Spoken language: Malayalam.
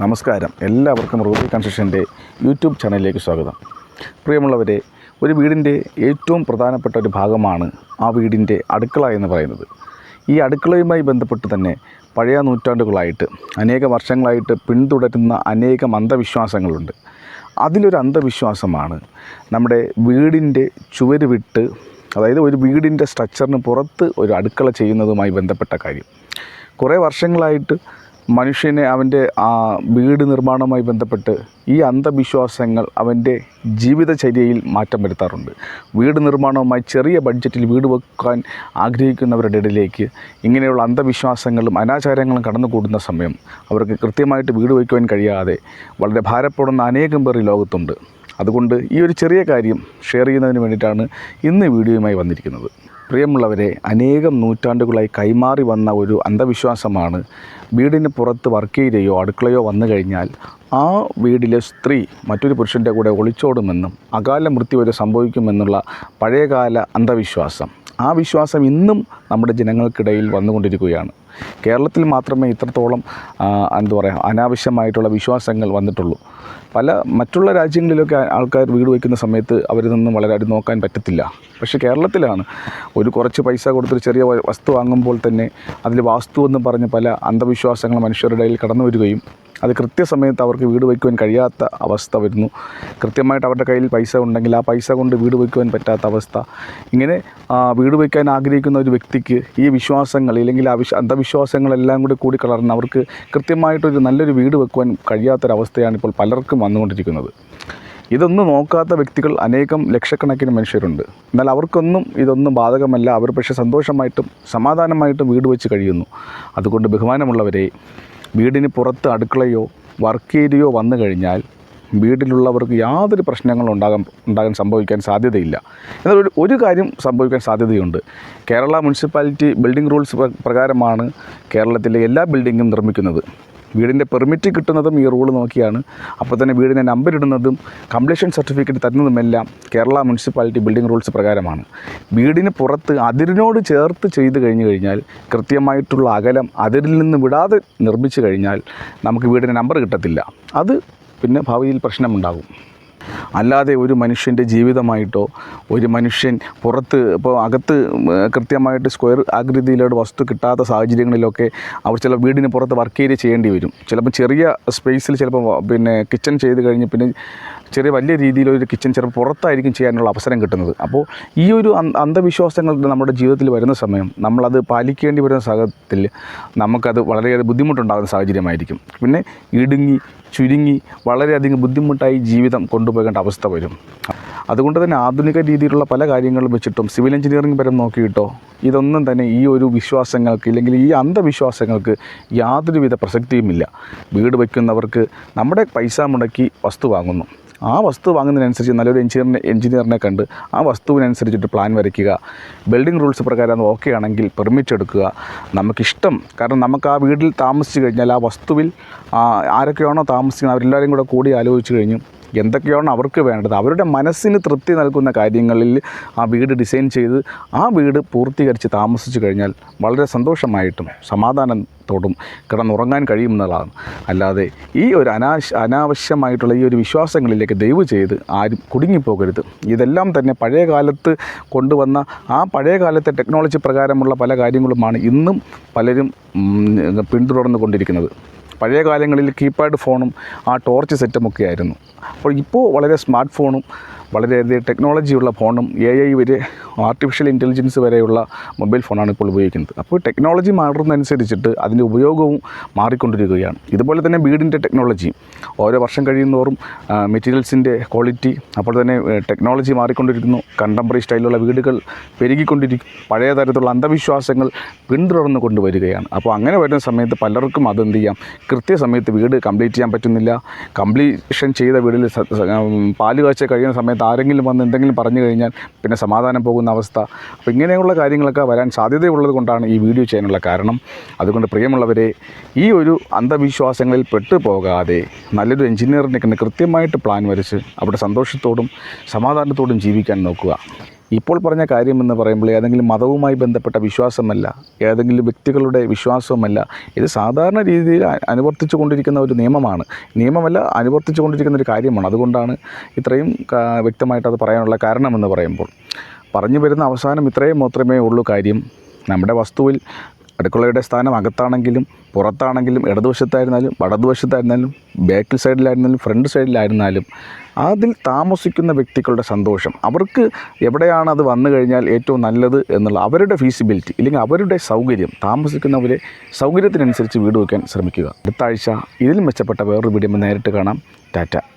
നമസ്കാരം. എല്ലാവർക്കും റൂബി കൺസ്ട്രക്ഷന്റെ യൂട്യൂബ് ചാനലിലേക്ക് സ്വാഗതം. പ്രിയമുള്ളവരെ ഒരു വീടിന്റെ ഏറ്റവും പ്രധാനപ്പെട്ട ഒരു ഭാഗമാണ് ആ വീടിന്റെ അടുക്കള എന്ന് പറയുന്നത്. ഈ അടുക്കളയുമായി ബന്ധപ്പെട്ട് തന്നെ പഴയ നൂറ്റാണ്ടുകളായിട്ട് അനേക വർഷങ്ങളായിട്ട് പിന്തുടരുന്ന അനേകം അന്ധവിശ്വാസങ്ങളുണ്ട്. അതിലൊരു അന്ധവിശ്വാസമാണ് നമ്മുടെ വീടിന്റെ ചുവര് വിട്ട് അതായത് ഒരു വീടിന്റെ സ്ട്രക്ചറിന് പുറത്ത് ഒരു അടുക്കള ചെയ്യുന്നതുമായി ബന്ധപ്പെട്ട കാര്യം. കുറേ വർഷങ്ങളായിട്ട് മനുഷ്യനെ അവന്റെ ആ വീട് നിർമ്മാണവുമായി ബന്ധപ്പെട്ട് ഈ അന്ധവിശ്വാസങ്ങൾ അവന്റെ ജീവിതചര്യയിൽ മാറ്റം വരുത്താറുണ്ട്. വീട് നിർമ്മാണവുമായി ചെറിയ ബഡ്ജറ്റിൽ വീട് വെക്കാൻ ആഗ്രഹിക്കുന്നവരുടെ ഇടയിലേക്ക് ഇങ്ങനെയുള്ള അന്ധവിശ്വാസങ്ങളും അനാചാരങ്ങളും കടന്നുകൂടുന്ന സമയം അവർക്ക് കൃത്യമായിട്ട് വീട് വയ്ക്കുവാൻ കഴിയാതെ വളരെ ഭാരപ്പെടുന്ന അനേകം പേർ ഈ ലോകത്തുണ്ട്. അതുകൊണ്ട് ഈ ഒരു ചെറിയ കാര്യം ഷെയർ ചെയ്യുന്നതിന് വേണ്ടിയിട്ടാണ് ഇന്ന് വീഡിയോയുമായി വന്നിരിക്കുന്നത്. പ്രിയമുള്ളവരെ അനേകം നൂറ്റാണ്ടുകളായി കൈമാറി വന്ന ഒരു അന്ധവിശ്വാസമാണ് വീടിന് പുറത്ത് വർക്ക് ഏരിയയോ അടുക്കളയോ വന്നു കഴിഞ്ഞാൽ ആ വീടിലെ സ്ത്രീ മറ്റൊരു പുരുഷന്റെ കൂടെ ഒളിച്ചോടുമെന്നും അകാല മൃത്യു വരെ സംഭവിക്കുമെന്നുള്ള പഴയകാല അന്ധവിശ്വാസം. ആ വിശ്വാസം ഇന്നും നമ്മുടെ ജനങ്ങൾക്കിടയിൽ വന്നുകൊണ്ടിരിക്കുകയാണ്. കേരളത്തിൽ മാത്രമേ ഇത്രത്തോളം എന്താ പറയുക അനാവശ്യമായിട്ടുള്ള വിശ്വാസങ്ങൾ വന്നിട്ടുള്ളൂ. പല മറ്റുള്ള രാജ്യങ്ങളിലൊക്കെ ആൾക്കാർ വീട് വയ്ക്കുന്ന സമയത്ത് അവരിൽ നിന്നും വളരെ അടി നോക്കാൻ പറ്റത്തില്ല. പക്ഷേ കേരളത്തിലാണ് ഒരു കുറച്ച് പൈസ കൊടുത്തൊരു ചെറിയ വസ്തു വാങ്ങുമ്പോൾ തന്നെ അതിൽ വാസ്തു എന്ന് പറഞ്ഞ് പല അന്ധവിശ്വാസങ്ങൾ മനുഷ്യരുടെ ഇടയിൽ കടന്നു വരികയും അത് കൃത്യസമയത്ത് അവർക്ക് വീട് വയ്ക്കുവാൻ കഴിയാത്ത അവസ്ഥ വരുന്നു. കൃത്യമായിട്ട് അവരുടെ കയ്യിൽ പൈസ ഉണ്ടെങ്കിൽ ആ പൈസ കൊണ്ട് വീട് വയ്ക്കുവാൻ പറ്റാത്ത അവസ്ഥ. ഇങ്ങനെ വീട് വയ്ക്കാൻ ആഗ്രഹിക്കുന്ന ഒരു വ്യക്തിക്ക് ഈ വിശ്വാസങ്ങൾ ഇല്ലെങ്കിൽ വിശ്വ അന്ധവിശ്വാസങ്ങളെല്ലാം കൂടി കൂടി കലർന്ന് അവർക്ക് കൃത്യമായിട്ടൊരു നല്ലൊരു വീട് വെക്കുവാൻ കഴിയാത്തൊരവസ്ഥയാണ് ഇപ്പോൾ പലർക്കും വന്നുകൊണ്ടിരിക്കുന്നത്. ഇതൊന്നും നോക്കാത്ത വ്യക്തികൾ അനേകം ലക്ഷക്കണക്കിന് മനുഷ്യരുണ്ട്. എന്നാൽ അവർക്കൊന്നും ഇതൊന്നും ബാധകമല്ല. അവർ പക്ഷേ സന്തോഷമായിട്ടും സമാധാനമായിട്ടും വീട് വെച്ച് കഴിയുന്നു. അതുകൊണ്ട് ബഹുമാനമുള്ളവരെ വീടിന് പുറത്ത് അടുക്കളയോ വർക്ക് ഏരിയയോ വന്നു കഴിഞ്ഞാൽ വീട്ടിലുള്ളവർക്ക് യാതൊരു പ്രശ്നങ്ങളും ഉണ്ടാകാൻ ഉണ്ടാകാൻ സംഭവിക്കാൻ സാധ്യതയില്ല. എന്നാൽ ഒരു ഒരു കാര്യം സംഭവിക്കാൻ സാധ്യതയുണ്ട്. കേരള മുനിസിപ്പാലിറ്റി ബിൽഡിംഗ് റൂൾസ് പ്രകാരമാണ് കേരളത്തിലെ എല്ലാ ബിൽഡിങ്ങും നിർമ്മിക്കുന്നത്. വീടിന്റെ പെർമിറ്റ് കിട്ടുന്നതും ഈ റൂൾ നോക്കിയാണ്. അപ്പോൾ തന്നെ വീടിന്റെ നമ്പർ ഇടുന്നതും കംപ്ലീഷൻ സർട്ടിഫിക്കറ്റ് തരുന്നതുമെല്ലാം കേരള മുനിസിപ്പാലിറ്റി ബിൽഡിംഗ് റൂൾസ് പ്രകാരമാണ്. വീടിന് പുറത്ത് അതിരിനോട് ചേർത്ത് ചെയ്ത് കഴിഞ്ഞു കഴിഞ്ഞാൽ കൃത്യമായിട്ടുള്ള അകലം അതിരിൽ നിന്ന് വിടാതെ നിർമ്മിച്ചു കഴിഞ്ഞാൽ നമുക്ക് വീടിന്റെ നമ്പർ കിട്ടത്തില്ല. അത് പിന്നെ ഭാവിയിൽ പ്രശ്നമുണ്ടാകും. അല്ലാതെ ഒരു മനുഷ്യന്റെ ജീവിതമായിട്ടോ ഒരു മനുഷ്യൻ പുറത്ത് ഇപ്പോൾ അകത്ത് കൃത്യമായിട്ട് സ്ക്വയർ ആകൃതിയിലുള്ള വസ്തു കിട്ടാത്ത സാഹചര്യങ്ങളിലൊക്കെ അവർ ചില വീടിന് പുറത്ത് വർക്ക് ഏരിയ ചെയ്യേണ്ടി വരും. ചിലപ്പോൾ ചെറിയ സ്പേസിൽ ചിലപ്പോൾ പിന്നെ കിച്ചൺ ചെയ്ത് കഴിഞ്ഞ് പിന്നെ ചെറിയ വലിയ രീതിയിലൊരു കിച്ചൺ ചിലപ്പോൾ പുറത്തായിരിക്കും ചെയ്യാനുള്ള അവസരം കിട്ടുന്നത്. അപ്പോൾ ഈ ഒരു അന്ധവിശ്വാസങ്ങൾ നമ്മുടെ ജീവിതത്തിൽ വരുന്ന സമയം നമ്മളത് പാലിക്കേണ്ടി വരുന്ന സാഹചര്യത്തിൽ നമുക്കത് വളരെയേറെ ബുദ്ധിമുട്ടുണ്ടാകുന്ന സാഹചര്യമായിരിക്കും. പിന്നെ ഇടുങ്ങി ചുരുങ്ങി വളരെയധികം ബുദ്ധിമുട്ടായി ജീവിതം കൊണ്ടുപോകേണ്ട അവസ്ഥ വരും. അതുകൊണ്ട് തന്നെ ആധുനിക രീതിയിലുള്ള പല കാര്യങ്ങളും വെച്ചിട്ടും സിവിൽ എഞ്ചിനീയറിംഗ് പരം നോക്കിയിട്ടോ ഇതൊന്നും തന്നെ ഈ ഒരു വിശ്വാസങ്ങൾക്ക് ഇല്ലെങ്കിൽ ഈ അന്ധവിശ്വാസങ്ങൾക്ക് യാതൊരുവിധ പ്രസക്തിയുമില്ല. വീട് വയ്ക്കുന്നവർക്ക് നമ്മുടെ പൈസ മുടക്കി വസ്തു വാങ്ങുന്നു. ആ വസ്തു വാങ്ങുന്നതിനനുസരിച്ച് നല്ലൊരു എഞ്ചിനീയറിനെ എഞ്ചിനീയറിനെ കണ്ട് ആ വസ്തുവിനനുസരിച്ചിട്ട് പ്ലാൻ വരയ്ക്കുക. ബിൽഡിംഗ് റൂൾസ് പ്രകാരം ഓക്കെ ആണെങ്കിൽ പെർമിറ്റ് എടുക്കുക. നമുക്കിഷ്ടം. കാരണം നമുക്ക് ആ വീട്ടിൽ താമസിച്ച് കഴിഞ്ഞാൽ ആ വസ്തുവിൽ ആരൊക്കെയാണോ താമസിക്കുന്നത് അവരെല്ലാവരും കൂടെ കൂടി ആലോചിച്ച് കഴിഞ്ഞു എന്തൊക്കെയാണോ അവർക്ക് വേണ്ടത്? അവരുടെ മനസ്സിന് തൃപ്തി നൽകുന്ന കാര്യങ്ങളിൽ ആ വീട് ഡിസൈൻ ചെയ്ത് ആ വീട് പൂർത്തീകരിച്ച് താമസിച്ചു കഴിഞ്ഞാൽ വളരെ സന്തോഷമായിട്ടും സമാധാനത്തോടും കിടന്നുറങ്ങാൻ കഴിയുമെന്നുള്ളതാണ്. അല്ലാതെ ഈ ഒരു അനാശ അനാവശ്യമായിട്ടുള്ള ഈ ഒരു വിശ്വാസങ്ങളിലേക്ക് ദയവ് ചെയ്ത് ആരും കുടുങ്ങിപ്പോകരുത്. ഇതെല്ലാം തന്നെ പഴയ കാലത്ത് കൊണ്ടുവന്ന ആ പഴയ കാലത്തെ ടെക്നോളജി പ്രകാരമുള്ള പല കാര്യങ്ങളുമാണ് ഇന്നും പലരും പിന്തുടർന്നു കൊണ്ടിരിക്കുന്നത് പഴയ കാലങ്ങളിൽ കീപാഡ് ഫോണും ആ ടോർച്ച് സെറ്റും ഒക്കെ ആയിരുന്നു. അപ്പോൾ ഇപ്പോൾ വളരെ സ്മാർട്ട് ഫോണും വളരെയധികം ടെക്നോളജിയുള്ള ഫോണും എ ഐ വരെ ആർട്ടിഫിഷ്യൽ ഇന്റലിജൻസ് വരെയുള്ള മൊബൈൽ ഫോണാണ് ഇപ്പോൾ ഉപയോഗിക്കുന്നത്. അപ്പോൾ ടെക്നോളജി മാറുന്നതനുസരിച്ചിട്ട് അതിന്റെ ഉപയോഗവും മാറിക്കൊണ്ടിരിക്കുകയാണ്. ഇതുപോലെ തന്നെ വീടിന്റെ ടെക്നോളജി ഓരോ വർഷം കഴിയുന്നതോറും മെറ്റീരിയൽസിന്റെ ക്വാളിറ്റി അപ്പോൾ തന്നെ ടെക്നോളജി മാറിക്കൊണ്ടിരിക്കുന്നു. കണ്ടംപററി സ്റ്റൈലുള്ള വീടുകൾ പെരുകിക്കൊണ്ടിരിക്കും. പഴയ തരത്തിലുള്ള അന്ധവിശ്വാസങ്ങൾ പിന്തുടർന്ന് കൊണ്ടുവരികയാണ്. അപ്പോൾ അങ്ങനെ വരുന്ന സമയത്ത് പലർക്കും അതെന്ത് ചെയ്യാം? കൃത്യസമയത്ത് വീട് കംപ്ലീറ്റ് ചെയ്യാൻ പറ്റുന്നില്ല. കംപ്ലീഷൻ ചെയ്ത വീടിൽ പാൽ കാഴ്ച കഴിയുന്ന സമയത്ത് ആരെങ്കിലും വന്ന് എന്തെങ്കിലും പറഞ്ഞു കഴിഞ്ഞാൽ പിന്നെ സമാധാനം പോകുന്ന അവസ്ഥ. അപ്പോൾ ഇങ്ങനെയുള്ള കാര്യങ്ങളൊക്കെ വരാൻ സാധ്യതയുള്ളത് കൊണ്ടാണ് ഈ വീഡിയോ ചെയ്യാനുള്ള കാരണം. അതുകൊണ്ട് പ്രിയമുള്ളവരെ ഈ ഒരു അന്ധവിശ്വാസങ്ങളിൽ പെട്ടു പോകാതെ നല്ലൊരു എഞ്ചിനീയറിനെ കൃത്യമായിട്ട് പ്ലാൻ വരച്ച് അവിടെ സന്തോഷത്തോടും സമാധാനത്തോടും ജീവിക്കാൻ നോക്കുക. ഇപ്പോൾ പറഞ്ഞ കാര്യം എന്ന് പറയുമ്പോൾ ഏതെങ്കിലും മതവുമായി ബന്ധപ്പെട്ട വിശ്വാസമല്ല ഏതെങ്കിലും വ്യക്തികളുടെ വിശ്വാസവുമല്ല. ഇത് സാധാരണ രീതിയിൽ അനുവർത്തിച്ചു കൊണ്ടിരിക്കുന്ന ഒരു നിയമമാണ്. നിയമമല്ല അനുവർത്തിച്ചു കൊണ്ടിരിക്കുന്ന ഒരു കാര്യമാണ്. അതുകൊണ്ടാണ് ഇത്രയും വ്യക്തമായിട്ട് അത് പറയാനുള്ള കാരണമെന്ന് പറയുമ്പോൾ. പറഞ്ഞു വരുന്ന അവസാനം ഇത്രയും മാത്രമേ ഉള്ളൂ കാര്യം. നമ്മുടെ വസ്തുവിൽ അടുക്കളയുടെ സ്ഥാനം അകത്താണെങ്കിലും പുറത്താണെങ്കിലും ഇടതുവശത്തായിരുന്നാലും വടതുവശത്തായിരുന്നാലും ബാക്കിൽ സൈഡിലായിരുന്നാലും ഫ്രണ്ട് സൈഡിലായിരുന്നാലും അതിൽ താമസിക്കുന്ന വ്യക്തികളുടെ സന്തോഷം. അവർക്ക് എവിടെയാണ് അത് വന്നു കഴിഞ്ഞാൽ ഏറ്റവും നല്ലത് എന്നുള്ള അവരുടെ ഫീസിബിലിറ്റി ഇല്ലെങ്കിൽ അവരുടെ സൗകര്യം താമസിക്കുന്നവരെ സൗകര്യത്തിനനുസരിച്ച് വീട് വയ്ക്കാൻ ശ്രമിക്കുക. അടുത്ത ആഴ്ച ഇതിൽ മെച്ചപ്പെട്ട വേറൊരു വീഡിയോ നേരിട്ട് കാണാം. ടാറ്റ.